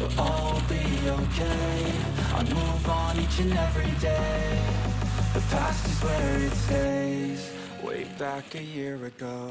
But all be okay. I move on each and every day. The past is where it stays. Way back a year ago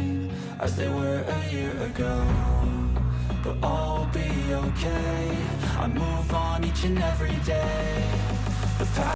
as they were a year ago. But all will be okay. I move on each and every day.